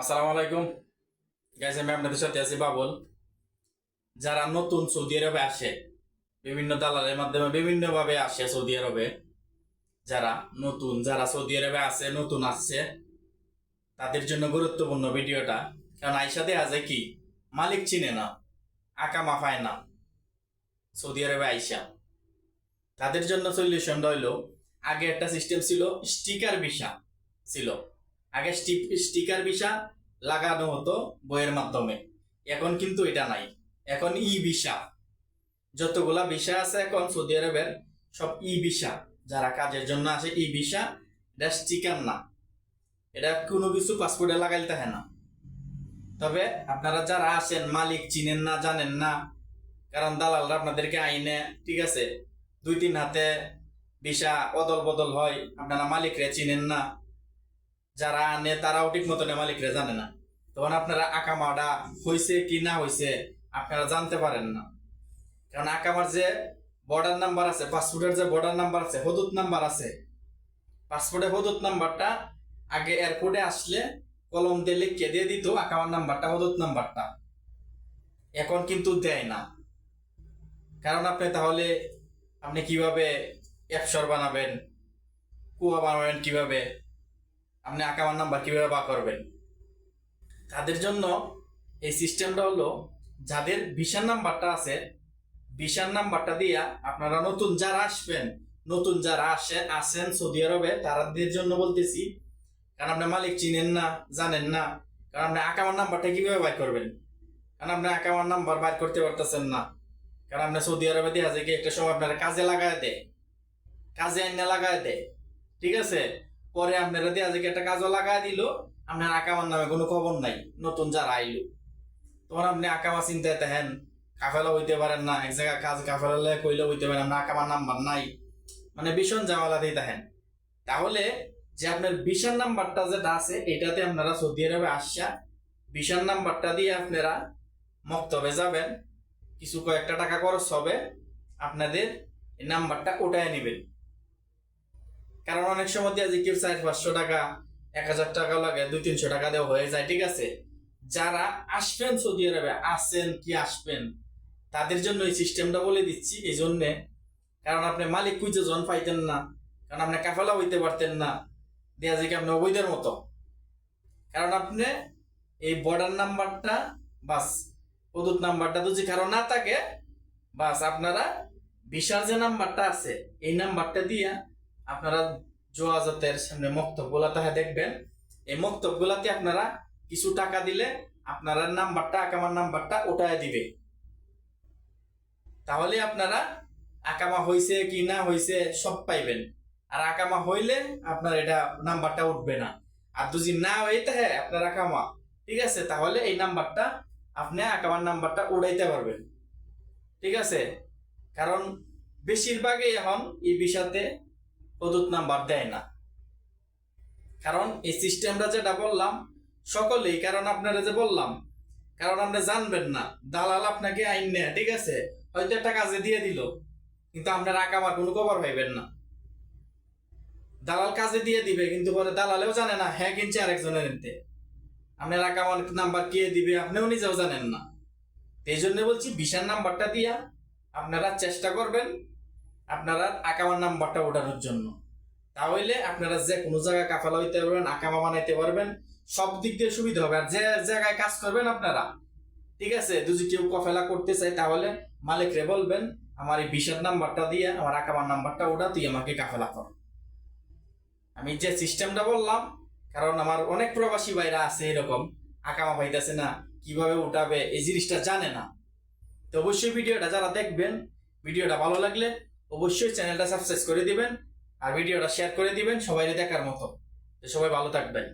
আসসালামু আলাইকুম। গাইস আমি আপনাদের সাথে আছি বাবুল। যারা নতুন সৌদি আরবে আসে, বিভিন্ন দালালের মাধ্যমে বিভিন্ন ভাবে আসে সৌদি আরবে, যারা নতুন, যারা সৌদি আরবে আছে, নতুন আসছে, তাদের জন্য গুরুত্বপূর্ণ ভিডিওটা। কারণ আইসা দেখা যায় কি, মালিক চিনে না, আঁকা মাফায় না, সৌদি আরবে আইসা। তাদের জন্য সলিউশনটা হইল, আগে একটা সিস্টেম ছিল স্টিকার ভিসা ছিল। আগে স্টিকার ভিসা লাগানো হতো বইয়ের মাধ্যমে। এখন কিন্তু এটা নাই। এখন ই ভিসা যতগুলা ভিসা আছে এখন সৌদি আরবের, সব ই ভিসা যারা কাজের জন্য আসে ই ভিসা এটা স্টিকার না। এটা কোনো কিছু পাসপোর্টে লাগাইতে থাকে না। তবে আপনারা যারা আসেন মালিক চিনেন না, জানেন না, কারণ দালালরা আপনাদেরকে আইনে, ঠিক আছে দুই তিন হাতে ভিসা অদল বদল হয়, আপনারা মালিকরে চিনেন না যারা আনে তারাও ঠিক মতন মালিকরা জানে না। তখন আপনারা আঁকা আকামাটা হয়েছে কি না হয়েছে আপনারা জানতে পারেন না। কারণ আকামার যে বর্ডার নাম্বার আছে পাসপোর্টের যে বর্ডার নাম্বার আছে হদুত নাম্বার আছে। পাসপোর্টের হদুত নাম্বারটা আগে এয়ারপোর্টে আসলে কলম দিয়ে লিখে দিয়ে দিত, আকামার নাম্বারটা হদুত নাম্বারটা এখন কিন্তু দেয় না। কারণ আপনি তাহলে আপনি কীভাবে অ্যাপসর বানাবেন, কুয়া বানাবেন কীভাবে? আপনি আকামার নাম্বার কীভাবে বা করবেন? তাদের জন্য এই সিস্টেমটা হলো, যাদের ভিসার নাম্বারটা আছে, ভিসার নাম্বারটা দিয়া আপনারা নতুন যারা আসবেন, নতুন যারা আসে আসেন সৌদি আরবে তাদের জন্য বলতেছি, কারণ আপনি মালিক চিনেন না, জানেন না, কারণ আপনি আকামার নাম্বারটা কীভাবে বাইর করবেন? কারণ আপনি আকামার নাম্বার বাইর করতে পারতেছেন না, কারণ আপনি সৌদি আরবে দেখা যায় কি একটা সময় আপনারা কাজে লাগায় দেয়, কাজে আইনা লাগায় দেয়, ঠিক আছে? পরে আপনারা দেয়া কি একটা কাজও লাগাই দিল, আপনার আকামার নামে কোনো খবর নাই, নতুন যারা আইলো। তোমার আপনি আকামা চিন্তায় দেখেন কাফেলা হইতে পারেন না, এক জায়গায় কাজ কাফেলা কইলে হইতে পারেন না আকামার নাম্বার নাই। মানে ভীষণ জামালাতেই দেখেন তাহলে যে আপনার বিশার নাম্বারটা যেটা আছে, এটাতে আপনারা সৌদি আরবে আসছা বিশার নাম্বারটা দিয়ে আপনারা মক্তবে যাবেন। কিছু কয়েকটা টাকা খরচ হবে, আপনাদের এই নাম্বারটা ওটায় নেবেন। কারণ অনেক সময় দিয়ে যে কেউ পাঁচশো টাকা, এক হাজার টাকা লাগে, দুই, তিনশো টাকা দেওয়া হয়ে যায়, ঠিক আছে? যারা আসবেন সৌদি আরবে আসেন কি আসবেন, তাদের জন্য এই সিস্টেমটা বলে দিচ্ছি, এই জন্যে। কারণ আপনি মালিক খুঁজে জন পাইতেন না, কারণ আপনি কাফেলা হইতে পারতেন না, দেয়া কি আপনি অবৈধের মতো। কারণ আপনি এই বর্ডার নাম্বারটা বাস প্রদূত নাম্বারটা তো যদি কারও না থাকে, বাস, আপনারা বিশাল যে নাম্বারটা আছে, এই নাম্বারটা দিয়া আপনারা জোয়াজতের সামনে মক্তবগুলা তাহা দেখবেন। এই মক্তবগুলাতে আপনারা কিছু টাকা দিলে আপনারা নাম্বারটা, আকামার নাম্বারটা ওটায় দিবে। তাহলে আপনারা আকামা হইছে কি না হইছে সব পাইবেন। আর আকামা হইলে আপনার এটা নাম্বারটা উঠবে না। আর যদি না হইতে হ্যাঁ আপনার আকামা, ঠিক আছে? তাহলে এই নাম্বারটা আপনি আকামার নাম্বারটা উড়াইতে পারবেন। ঠিক আছে? কারণ বেশিরভাগই এখন এই বিষয়তে প্রদূত নাম্বার দেয় না। কারণ এই সিস্টেমটা যেটা বললাম, সকলেই, কারণ আপনারা যে বললাম, কারণ আপনি জানবেন না, দালাল আপনাকে আইন নেয়, ঠিক আছে? হয়তো একটা কাজে দিয়ে দিল, কিন্তু আপনার আকামার কোনো খবর পাইবেন না। দালাল কাজে দিয়ে দিবে, কিন্তু পরে দালালেও জানে না হ্যাঁ কিনছে আরেকজনের নিতে আপনার আকামার নাম্বার কে দিবে, আপনিও নিজেও জানেন না। এই জন্য বলছি বিশার নাম্বারটা দিয়া আপনারা চেষ্টা করবেন আপনারা আকামার নাম্বারটা ওঠানোর জন্য। তাহলে আপনারা যে কোনো জায়গায় কাফালা হইতে পারবেন, আকামা বানাইতে পারবেন, সব দিক দিয়ে সুবিধা হবে। আর যে জায়গায় কাজ করবেন আপনারা, ঠিক আছে? যদি কেউ কফেলা করতে চায়, তাহলে মালিকরে বলবেন, আমার এই বিশার নাম্বারটা দিয়ে, আমার আকামার নাম্বারটা ওটা তুই আমাকে কাফেলা কর। আমি যে সিস্টেমটা বললাম, কারণ আমার অনেক প্রবাসী ভাইরা আছে এরকম, আকামা পাইতেছে না, কীভাবে উঠাবে, এই জিনিসটা জানে না। তো অবশ্যই ভিডিওটা যারা দেখবেন, ভিডিওটা ভালো লাগলে অবশ্যই চ্যানেলটা সাবস্ক্রাইব করে দিবেন আর ভিডিওটা শেয়ার করে দিবেন সবাই দেখার মতো। সবাই ভালো থাকবেন।